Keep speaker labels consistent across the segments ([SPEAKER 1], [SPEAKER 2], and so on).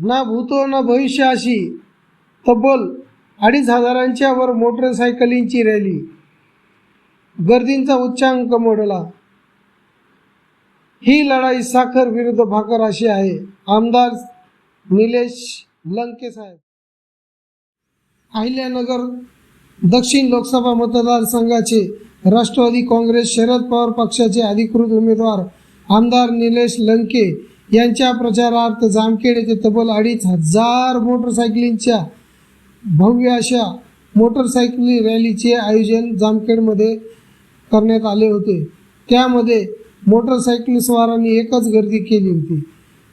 [SPEAKER 1] ना भूतो ना भविष्य अशी. तब्बल अडीच हजारांच्या वर मोटरसायकलींची रॅली. गर्दींचा उच्चांक मोडला. ही लढाई साखर विरुद्ध भाकर अशी आहे आमदार निलेश लंके साहेब. अहिल्यानगर दक्षिण लोकसभा मतदारसंघाचे राष्ट्रवादी काँग्रेस शरद पवार पक्षाचे अधिकृत उमेदवार आमदार निलेश लंके यांच्या प्रचारार्थ जामखेड येथे तब्बल अडीच हजार मोटरसायकलींच्या भव्य अशा मोटरसायकली रॅलीचे आयोजन जामखेडमध्ये करण्यात आले होते. त्यामध्ये मोटरसायकल स्वारांनी एकच गर्दी केली होती.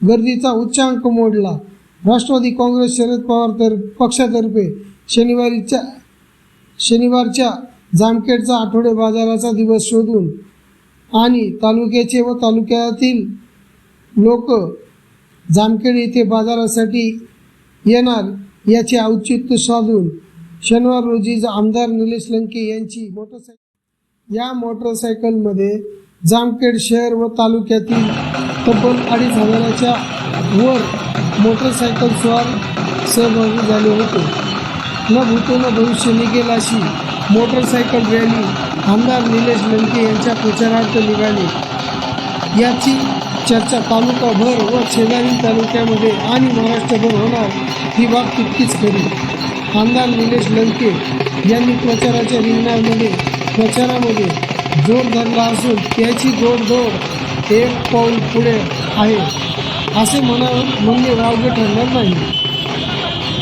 [SPEAKER 1] गर्दीचा उच्चांक मोडला. राष्ट्रवादी काँग्रेस शरद पवार तर पक्षातर्फे शनिवारीच्या शनिवारच्या जामखेडचा आठवडे बाजाराचा दिवस शोधून आणि तालुक्याचे व तालुक्यातील लोक जामखेड येथे बाजारासाठी येणार याचे औचित्य साधून शनिवार रोजी आमदार निलेश लंके यांची मोटरसायकल या मोटरसायकलमध्ये जामखेड शहर व तालुक्यातील तब्बल अडीच हजाराच्या वर मोटरसायकल स्वार सहभागी झाले होते. न भूतो न भविष्य निघेल अशी मोटरसायकल रॅली आमदार निलेश लंके यांच्या प्रचारार्थ निघाली. याची चर्चा तालुकाभर व शेजारी तालुक्यामध्ये आणि महाराष्ट्रभर होणार ही बाब तितकीच खरी. आमदार निलेश लंके यांनी प्रचाराच्या रिंगणामध्ये प्रचारामध्ये जोर धरला असून त्याची जोड एक पाऊल पुढे आहे असे म्हणा म्हणणे वावगे ठरणार नाही.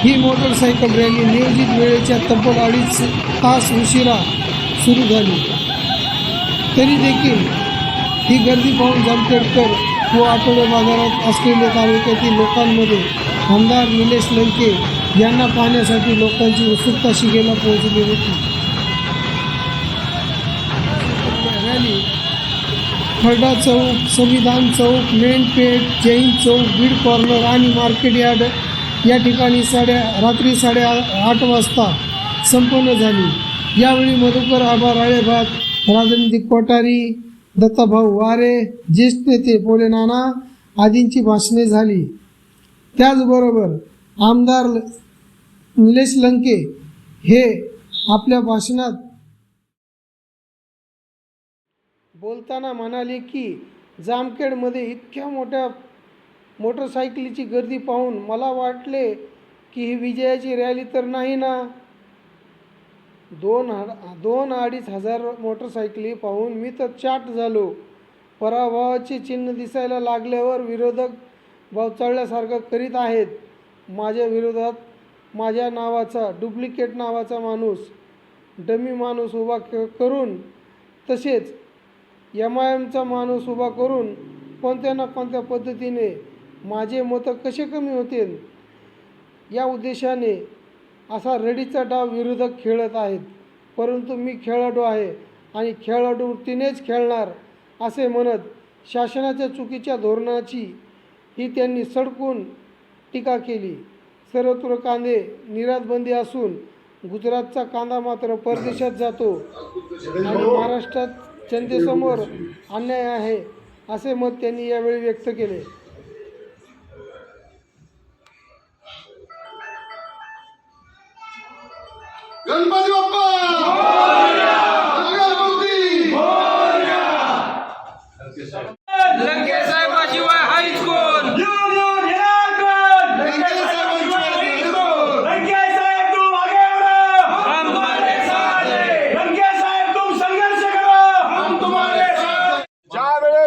[SPEAKER 1] ही मोटरसायकल रॅली नियोजित वेळेच्या तब्बल अडीच तास उशिरा सुरू झाली. तरी देखील ही गर्दी पाहून जामखेडकर व आठवडे बाजारात असलेल्या तालुक्यातील लोकांमध्ये आमदार निलेश लंके यांना पाहण्यासाठी लोकांची उत्सुकता शिगेला पोहोचली होती. रॅली खरडा चौक संविधान चौक मेनपेठ जैन चौक बीड कॉर्नर आणि मार्केट यार्ड या ठिकाणी साड्या रात्री साडे आठ वाजता संपन्न झाली. यावेळी मधुकर आबा राळेभात राजनीतिक कोठारी दत्ताभाऊ वारे ज्येष्ठ नेते पोले नाना आदींची भाषणे झाली. त्याचबरोबर आमदार निलेश लंके हे आपल्या भाषणात बोलताना म्हणाले की जामखेडमध्ये इतक्या मोठ्या मोटरसायकलीची गर्दी पाहून मला वाटले की ही विजयाची रॅली तर नाही ना? दोन हा दोन अडीच हजार मोटरसायकली पाहून मी तर चाट झालो. पराभवाचे चिन्ह दिसायला लागल्यावर विरोधक बावचळल्यासारखं करीत आहेत. माझ्या विरोधात माझ्या नावाचा डुप्लिकेट नावाचा माणूस डमी माणूस उभा क करून तसेच एम आय एमचा माणूस उभा करून कोणत्या ना कोणत्या पद्धतीने माझे मतं कसे कमी होतील? या उद्देशाने असा रडीचा डाव विरोधक खेळत आहेत. परंतु मी खेळाडू आहे आणि खेळाडू वृत्तीनेच खेळणार असे म्हणत शासनाच्या चुकीच्या धोरणाची ही त्यांनी सडकून टीका केली. सर्वत्र कांदे निर्यातबंदी असून गुजरातचा कांदा मात्र परदेशात जातो आणि महाराष्ट्रात जनतेसमोर अन्याय आहे असे मत त्यांनी यावेळी व्यक्त केले.
[SPEAKER 2] गणपती बाप्पा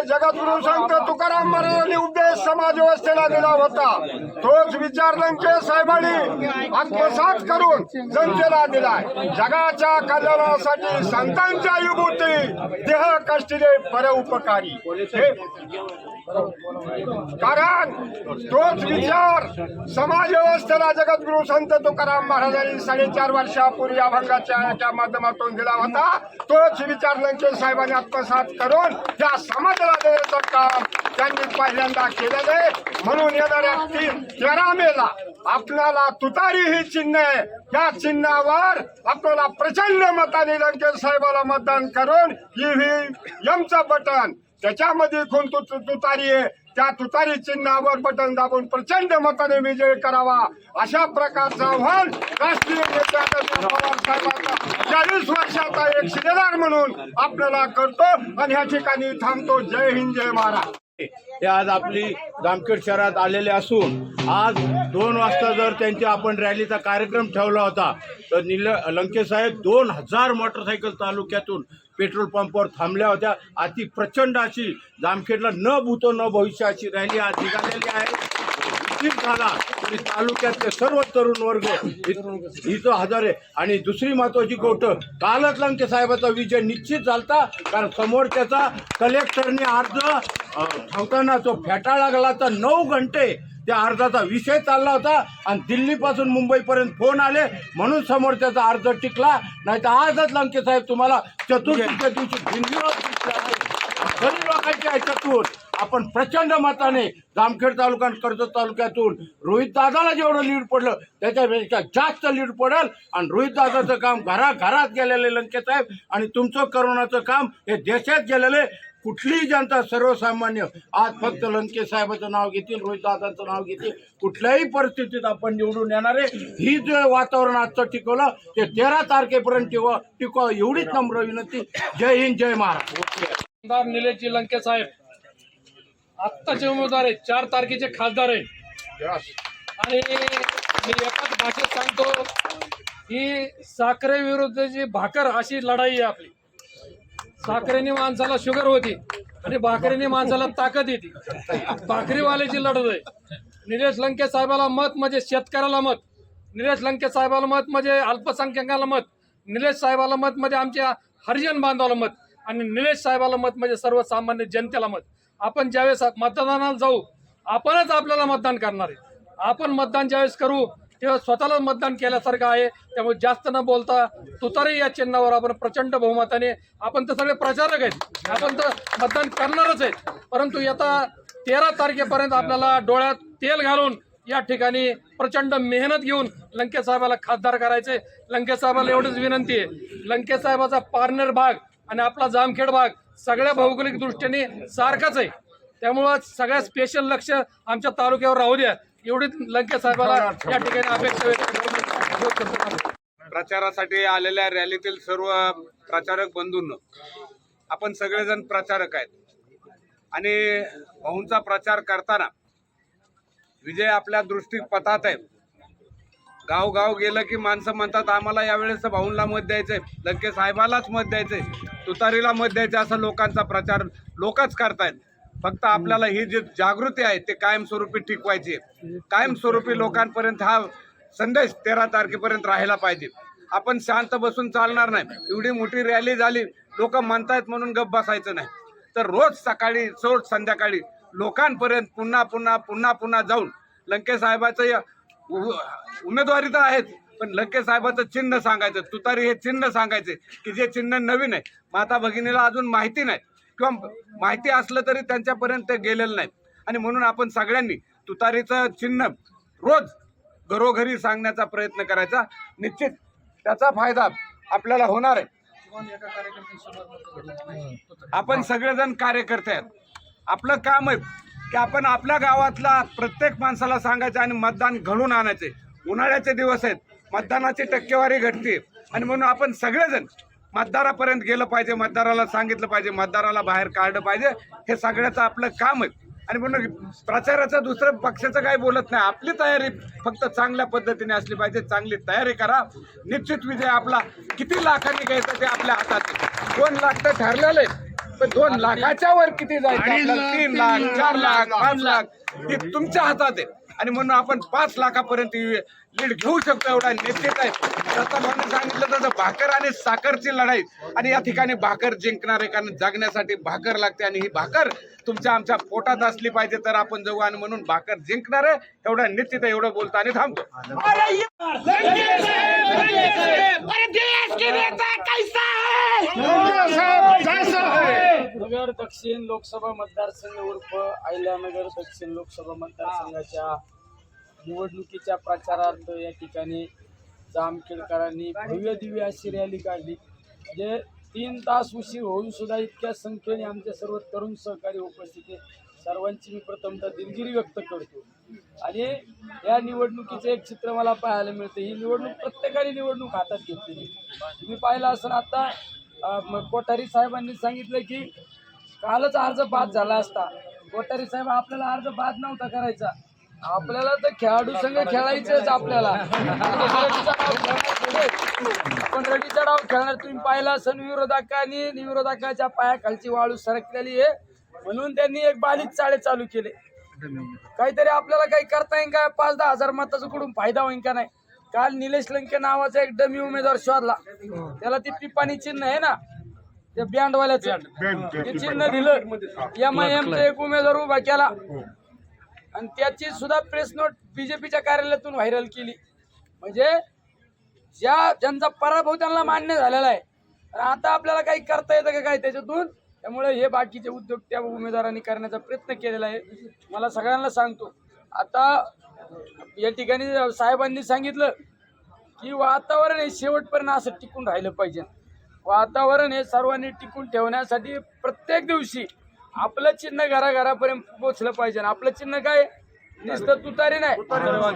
[SPEAKER 3] जगद्गुरु संत तुकाराम महाराजांनी उपदेश समाज व्यवस्थेला दिला होता. तोच विचार लंके साहेबांनी आत्मसात करून जनतेला दिलाय. जगाच्या कल्याणासाठी संतांच्या युभूती देह कष्टीले पर उपकारी कारण तोच विचार समाज व्यवस्थेला जगद्गुरु संत तुकाराम महाराजांनी साडेचार वर्षापूर्वी अभंगाच्या याच्या माध्यमातून दिला होता. तोच विचार लंके साहेबांनी आत्मसात करून या समाजाला देण्याचं काम त्यांनी पहिल्यांदा केलेलं आहे. म्हणून येणाऱ्या तीन तेरा मेला आपल्याला तुतारी ही चिन्ह आहे. या चिन्हावर आपल्याला प्रचंड मताने लंकेश साहेबाला मतदान करून ईव्हीएमचं बटन त्याच्यामध्ये कोण तु तुतारी आहे त्या तुतारी चिन्हावर बटन दाबून प्रचंड मताने विजय करावा. अशा प्रकारचं आव्हान राष्ट्रीय नेत्या पवार साहेबांना चाळीस वर्षाचा एक शिलेदार म्हणून आपल्याला करतो. आणि या ठिकाणी थांबतो. जय हिंद जय महाराज
[SPEAKER 4] ते आज आपली जामखेड शहरात आलेले असून आज दोन वाजता जर त्यांच्या आपण रॅलीचा कार्यक्रम ठेवला होता तर निल लंकेसाहेब दोन हजार मोटरसायकल तालुक्यातून पेट्रोल पंपावर थांबल्या होत्या. अति प्रचंड अशी जामखेडला न भूतो न भविष्य अशी रॅली आज निघालेली आहे. उशीर झाला तरी तालुक्यातले सर्व तरुण वर्ग हिचं इथं हजर आहे. आणि दुसरी महत्वाची गोष्ट कालच लंके साहेबाचा विजय निश्चित झालता कारण समोर त्याचा कलेक्टरने अर्ज ठेवताना तो फेटाळा लागला तर नऊ घंटे त्या अर्जाचा विषय चालला होता आणि दिल्लीपासून मुंबईपर्यंत फोन आले म्हणून समोर त्याचा अर्ज टिकला. नाही तर आजच लंके साहेब तुम्हाला चतुर्थीच्या दिवशी दिल्लीवर लोकांची आहे. चतुर्थ आपण प्रचंड मताने जामखेड तालुका आणि कर्जत तालुक्यातून रोहित दादाला जेवढं लीड पडलं त्याच्यापेक्षा जास्त लीड पडेल. आणि रोहित दादाचं काम घराघरात गेलेले लंके साहेब. आणि तुमचं करोनाचं काम हे देशात गेलेले कुठलीही जनता सर्वसामान्य आज फक्त लंके साहेबाचं नाव घेतील रोहितदादांचं नाव घेतील. कुठल्याही परिस्थितीत आपण निवडून येणारे ही जे वातावरण आजचं टिकवलं ते तेरा तारखेपर्यंत टिकव टिकवा एवढीच नम्र विनंती. जय हिंद जय महाराज
[SPEAKER 5] आमदार निलेशजी लंके साहेब आत्ताचे उमेदवार आहेत चार तारखेचे खासदार आहेत. आणि मी एकाच भाषेत सांगतो ही साखरे विरुद्धची भाकर अशी लढाई आहे आपली. साखरेने माणसाला शुगर होती आणि भाकरीने माणसाला ताकद येते. भाकरीवाल्याची लढत आहे. निलेश लंके साहेबाला मत म्हणजे शेतकऱ्याला मत. निलेश लंके साहेबाला मत म्हणजे अल्पसंख्याकाला मत. निलेश साहेबाला मत म्हणजे आमच्या हरिजन बांधवाला मत. आणि निलेश साहेबाला मत म्हणजे सर्वसामान्य जनतेला मत. आपण ज्यावेळेस मतदानाला जाऊ आपणच आपल्याला मतदान करणार आहे. आपण मतदान ज्यावेळेस करू तेव्हा स्वतःला मतदान केल्यासारखं आहे. त्यामुळे जास्त न बोलता तुतारी या चिन्हावर आपण प्रचंड बहुमताने आपण तर सगळे प्रचारक आहेत. आपण तर मतदान करणारच आहेत. परंतु येता तेरा तारखेपर्यंत आपल्याला डोळ्यात तेल घालून या ठिकाणी प्रचंड मेहनत घेऊन लंकेसाहेबाला खासदार करायचे. लंकेसाहेबाला एवढीच विनंती आहे. लंकेसाहेबाचा पार्नर पारनेर भाग आणि आपला जामखेड भाग सगळ्या भौगोलिक दृष्टीने सारखाच आहे. त्यामुळं सगळ्या स्पेशल लक्ष आमच्या तालुक्यावर राहू द्या. एवढीच लंके साहेबाला या ठिकाणी अपेक्षा व्यक्त
[SPEAKER 6] प्रचारासाठी आलेल्या रॅलीतील सर्व प्रचारक बंधूंनो आपण सगळेजण प्रचारक आहेत. आणि भाऊंचा प्रचार करताना विजय आपल्या दृष्टीपथात आहे. गाव गेलं की माणसं म्हणतात आम्हाला यावेळेस भाऊंला मत द्यायचंय लंके साहेबालाच मत द्यायचंय तुतारीला मत द्यायचं असं लोकांचा प्रचार लोकच करतायत. फक्त आपल्याला ही जी जागृती आहे ते कायमस्वरूपी टिकवायची आहे. कायमस्वरूपी लोकांपर्यंत हा संदेश तेरा तारखेपर्यंत राहायला पाहिजे. आपण शांत बसून चालणार नाही. एवढी मोठी रॅली झाली लोक म्हणतायत म्हणून गप बसायचं नाही. तर रोज सकाळी रोज संध्याकाळी लोकांपर्यंत पुन्हा पुन्हा पुन्हा पुन्हा जाऊन लंके साहेबाचं या उमेदवारी तर आहेच पण लक्के साहेबाचं चिन्ह सांगायचं तुतारी हे चिन्ह सांगायचे की जे चिन्ह नवीन आहे माता भगिनीला अजून माहिती नाही किंवा माहिती असलं तरी त्यांच्यापर्यंत ते गेलेलं नाही. आणि म्हणून आपण सगळ्यांनी तुतारीचं चिन्ह रोज घरोघरी सांगण्याचा प्रयत्न करायचा. निश्चित त्याचा फायदा आपल्याला होणार आहे. आपण सगळेजण कार्यकर्ते आहेत. आपलं काम आहे की आपण आपल्या गावातला प्रत्येक माणसाला सांगायचं आणि मतदान घडून आणायचे. उन्हाळ्याचे दिवस आहेत मतदानाची टक्केवारी घटते. आणि म्हणून आपण सगळेजण मतदारापर्यंत गेलं पाहिजे मतदाराला सांगितलं पाहिजे मतदाराला बाहेर काढलं पाहिजे. हे सगळ्याचं आपलं काम आहे. आणि म्हणून प्रचाराचं दुसरं पक्षाचं काही बोलत नाही. आपली तयारी फक्त चांगल्या पद्धतीने असली पाहिजे. चांगली तयारी करा. निश्चित विजय आपला किती लाखांनी घ्यायचा ते आपल्या हातात दोन लाख तर ठरलेले आहे. पण दोन लाखाच्या वर किती जायचं? तीन लाख चार लाख पाच लाख. हे तुमच्या हातात आहे. आणि म्हणून आपण पाच लाखापर्यंत लीड घेऊ शकतो एवढा निश्चित आहे. तसं म्हणून सांगितलं तसं भाकर आणि साखरची लढाई. आणि या ठिकाणी भाकर जिंकणार आहे कारण जगण्यासाठी भाकर लागते आणि ही भाकर तुमच्या आमच्या पोटात असली पाहिजे तर आपण जाऊ आणि म्हणून भाकर जिंकणार आहे. एवढा निश्चित आहे एवढं बोलतो आणि थांबतो.
[SPEAKER 5] नगर दक्षिण लोकसभा मतदारसंघ उर्फ आयल्यानगर दक्षिण लोकसभा मतदारसंघाच्या निवडणुकीच्या प्रचारार्थ या ठिकाणी जामखेडकरांनी भव्य दिव्य अशी रॅली काढली. म्हणजे
[SPEAKER 7] तीन तास उशीर होऊन सुद्धा इतक्या संख्येने आमचे सर्व तरुण सहकारी उपस्थित आहे सर्वांची मी प्रथमतः दिलगिरी व्यक्त करतो. आणि या निवडणुकीचं एक चित्र मला पाहायला मिळतं. ही निवडणूक प्रत्येकाने निवडणूक हातात घेतलेली तुम्ही पाहिलं असं आता कोठारी साहेबांनी सांगितलं की कालच अर्ज बाद झाला असता. कोठारी साहेब आपल्याला अर्ज बाद नव्हता करायचा. आपल्याला तर खेळाडू संघ खेळायचंच आपल्याला. आपण रडीचा डाव खेळणार तुम्ही पाहिला असन विरोधकांनी. विरोधकाच्या पायाखालची वाळू सरकलेली आहे. म्हणून त्यांनी एक बालिक चाळे चालू केले. काहीतरी आपल्याला काही करता येईल का? पाच दहा हजार मताचा कुठून फायदा होईल का नाही? काल निलेश लंके नावाचा एक डमी उमेदवार शोधला. त्याला ती पिपाणी चिन्ह आहे ना? त्या बँडवाल्याचं ते चिन्ह दिलं. एम आय एम एक उमेदवार उभा केला. आणि त्याची सुद्धा प्रेस नोट बीजेपीच्या कार्यालयातून व्हायरल केली. म्हणजे ज्या ज्यांचा पराभव त्यांना मान्य झालेला आहे तर आता आपल्याला काही करता येतं का काय त्याच्यातून? त्यामुळे हे बाकीचे उद्योग त्या उमेदवारांनी करण्याचा प्रयत्न केलेला आहे. मला सगळ्यांना सांगतो आता या ठिकाणी साहेबांनी सांगितलं की वातावरण हे शेवटपर्यंत असं टिकून राहिलं पाहिजे. वातावरण हे सर्वांनी टिकून ठेवण्यासाठी प्रत्येक दिवशी आपलं चिन्ह घराघरापर्यंत पोहोचलं पाहिजे. आपलं चिन्ह काय? नुसतं तुतारी नाही.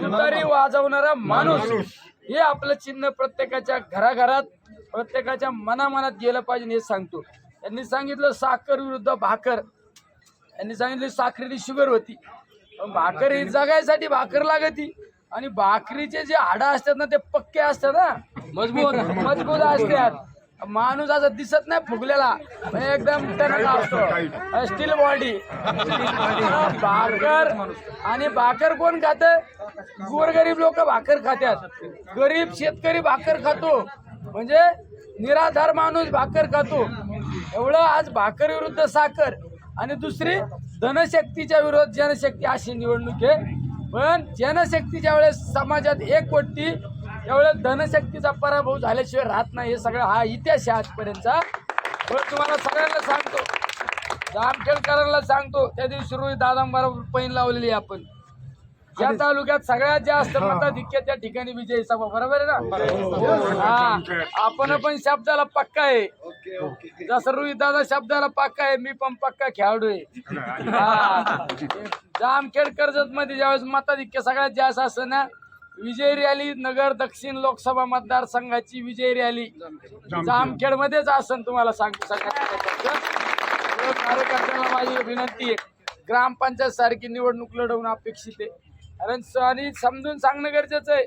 [SPEAKER 7] तुतारी वाजवणारा माणूस. हे आपलं चिन्ह प्रत्येकाच्या घराघरात प्रत्येकाच्या मनामनात गेलं पाहिजे हे सांगतो. त्यांनी सांगितलं साखर विरुद्ध भाकर. यांनी सांगितलं साखरेची शुगर होती. भाकर ही जगायसाठी भाकर लागती. आणि भाकरीचे जे हाडं असतात ना ते पक्के असतात ना मजबूत. मजबूत असतात. माणूस असा दिसत नाही फुगलेला. एकदम टणक असतो. स्टील बॉडी भाकर आणि भाकर कोण खात? गोरगरीब लोक भाकर खात्यात. गरीब शेतकरी भाकर खातो. म्हणजे निराधार माणूस भाकर खातो. एवढं आज भाकर विरुद्ध साखर आणि दुसरी धनशक्तीच्या विरोध जनशक्ती अशी निवडणूक आहे. पण जनशक्तीच्या वेळेस समाजात एक कोटी त्यावेळेस धनशक्तीचा पराभव झाल्याशिवाय राहत नाही हे सगळं हा इतिहास आहे आजपर्यंतचा. तुम्हाला सगळ्यांना सांगतो जामखेडकरांना सांगतो त्या दिवशी रोहित दादांबरोबर पैन लावलेली आपण. ज्या तालुक्यात सगळ्यात जास्त मताधिक्य त्या ठिकाणी विजयी सभा बरोबर आहे ना? हा आपण पण शब्दाला पक्का आहे. जसं रोहित दादा शब्दाला पक्का आहे मी पण पक्का खेळाडू आहे. हा. जामखेड कर्जत मध्ये ज्यावेळेस मताधिक्य सगळ्यात जास्त असतं ना विजय रॅली नगर दक्षिण लोकसभा मतदारसंघाची विजय रॅली. जामखेड मध्येच असन तुम्हाला सगळ्यात कार्यकर्त्यांना माझी विनंती आहे. ग्रामपंचायत सारखी निवडणूक लढवणं अपेक्षित आहे. कारण आणि समजून सांगणं गरजेचं आहे.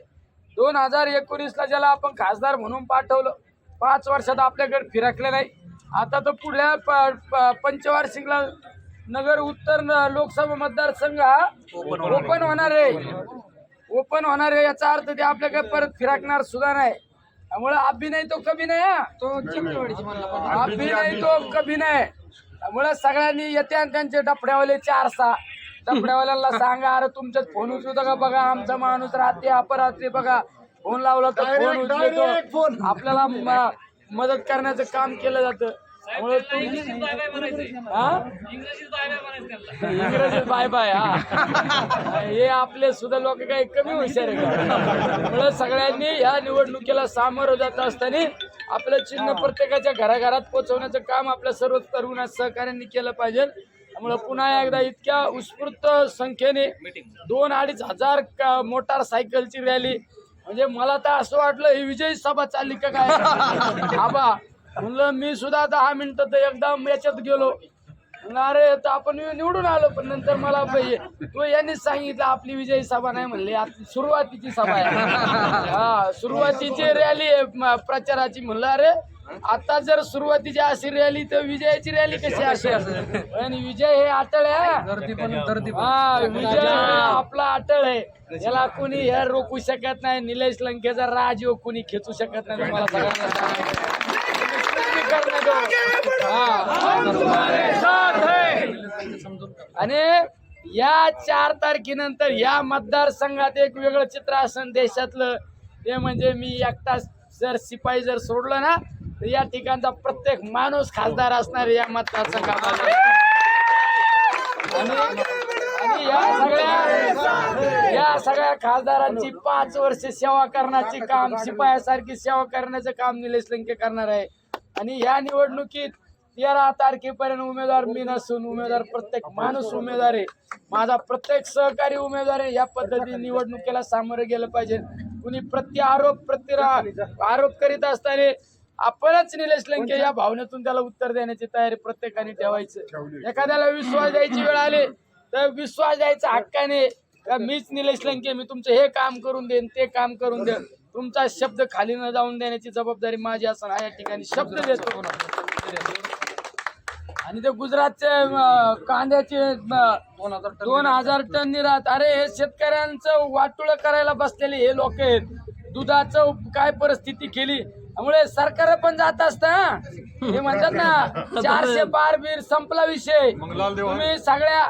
[SPEAKER 7] दोन हजार एकोणीसला ज्याला आपण खासदार म्हणून पाठवलं पाच वर्षात आपल्याकडे फिरकले नाही. आता तर पुढल्या प- पंचवार्षिकला नगर उत्तर लोकसभा मतदारसंघ हा ओपन होणार आहे. ओपन होणार आहे याचा अर्थ ते आपल्याकडे परत फिरकणार सुद्धा नाही. त्यामुळे अभिनय तो कमी नाही हा. तो अभिनय तो कमी नाही. त्यामुळे सगळ्यांनी येते आणि त्यांचे डफड्यावाले चार सहा. डफड्यावाल्यांना सांगा अरे तुमच्यात फोन उचलतो का बघा आमचा माणूस रात्री अपरात्री बघा. फोन लावला तर फोन उचलतो. आपल्याला मदत करण्याचं काम केलं जातं. त्यामुळे तुम्ही हा? इंग्रजीत बाय बाय हा. हे आपले सुद्धा लोक काही कमी हुशार आहे का त्यामुळे सगळ्यांनी या निवडणुकीला सामोरं जात असताना आपलं चिन्ह प्रत्येकाच्या घराघरात पोहोचवण्याचं काम आपल्या सर्व तरुण सहकार्यांनी केलं पाहिजे. त्यामुळे पुन्हा एकदा इतक्या उत्स्फूर्त संख्येने दोन अडीच हजार का- मोटारसायकलची रॅली म्हणजे मला तर असं वाटलं ही विजयी सभा चालली का काय? आबा म्हणलं मी सुद्धा दहा मिनिटं तर एकदम याच्यात गेलो. अरे तर आपण निवडून आलो पण नंतर मला पाहिजे तो यांनीच सांगितलं आपली विजयी सभा नाही म्हणली. सुरुवातीची सभा आहे. हा सुरुवातीची रॅली आहे प्रचाराची. म्हणलं अरे आता जर सुरुवातीची अशी रॅली तर विजयाची रॅली कशी असेल? पण विजय हे अटळ आहे हा. विजय हा आपला अटळ आहे. याला कोणी हे रोखू शकत नाही. निलेश लंकेचा राज कोणी खेचू शकत नाही तुम्हाला सगळ्यांना सांगायचं. करणे दो. हा. आणि या चार तारखेनंतर या मतदारसंघात एक वेगळं चित्र असन देशातलं. ते म्हणजे मी एकटा जर शिपाई जर सोडलं ना तर या ठिकाणचा प्रत्येक माणूस खासदार असणार या मतदारसंघामध्ये. आणि या सगळ्या या सगळ्या खासदारांची पाच वर्ष सेवा करण्याचे काम शिपायासारखी सेवा करण्याचं काम निलेश लंके करणार आहे. आणि या निवडणुकीत तेरा तारखेपर्यंत उमेदवार मी नसून उमेदवार प्रत्येक माणूस उमेदवार आहे. माझा प्रत्येक सहकारी उमेदवार आहे. या पद्धतीने निवडणुकीला सामोरे गेलं पाहिजे. कुणी प्रत्यारोप प्रतिरा आरोप करीत असताना आपणच निलेश लंके या भावनेतून त्याला उत्तर देण्याची तयारी प्रत्येकाने ठेवायचं. एखाद्याला विश्वास द्यायची वेळ आली तर विश्वास द्यायचा हक्काने मीच निलेश लंके मी तुमचं हे काम करून देईन ते काम करून देईन. तुमचा शब्द खाली न जाऊन देण्याची जबाबदारी माझी असं या ठिकाणी शब्द देतो. आणि ते गुजरातचे कांद्याचे दोन हजार टन निर्यात अरे हे शेतकऱ्यांचं वाटोळ करायला बसलेले हे लोक आहेत. दुधाचं काय परिस्थिती केली? त्यामुळे सरकार पण जात असत हे. म्हणतात ना चारशे बार बीर संपला विषय. तुम्ही सगळ्या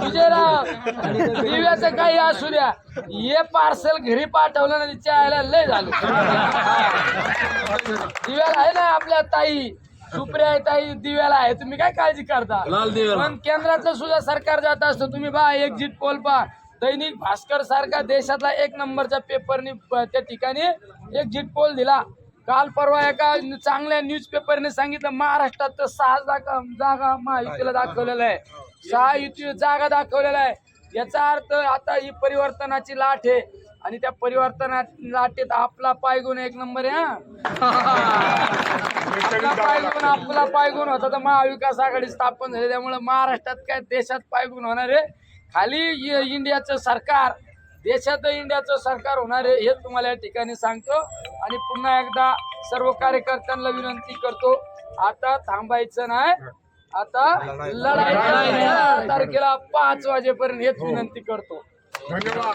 [SPEAKER 7] विजयराव दिव्याचं काही असू द्या. हे पार्सल घरी पाठवलं ना तिच्या आयला लय झालं. दिव्याला आहे ना आपल्या ताई सुप्रिया आहे ताई दिव्याला आहे. तुम्ही काय काळजी करता? पण केंद्रातलं सुद्धा सरकार जात असतं. तुम्ही बा एक्झिट पोल पा दैनिक भास्कर सारखा देशातला एक नंबरच्या पेपरनी त्या ठिकाणी एक्झिट पोल दिला. काल परवा एका चांगल्या न्यूज पेपरने सांगितलं महाराष्ट्रात तर सहा जागा जागा महायुतीला दाखवलेलं आहे सहा युती जागा दाखवलेल्या आहे याचा अर्थ आता ही परिवर्तनाची लाट आहे आणि त्या परिवर्तना लाटेत आपला पायगुण एक नंबर आहे हा. आपला पायगुण आपला पायगुण होता. तर महाविकास आघाडी स्थापन झाली त्यामुळे महाराष्ट्रात काय देशात पायगुण होणार आहे? खाली इंडियाचं सरकार देशात इंडियाचं सरकार होणार आहे हे तुम्हाला या ठिकाणी सांगतो. आणि पुन्हा एकदा सर्व कार्यकर्त्यांना विनंती करतो आता थांबायचं नाही. आता लढाई तारखेला पाच वाजेपर्यंत हेच विनंती करतो.
[SPEAKER 3] धन्यवाद.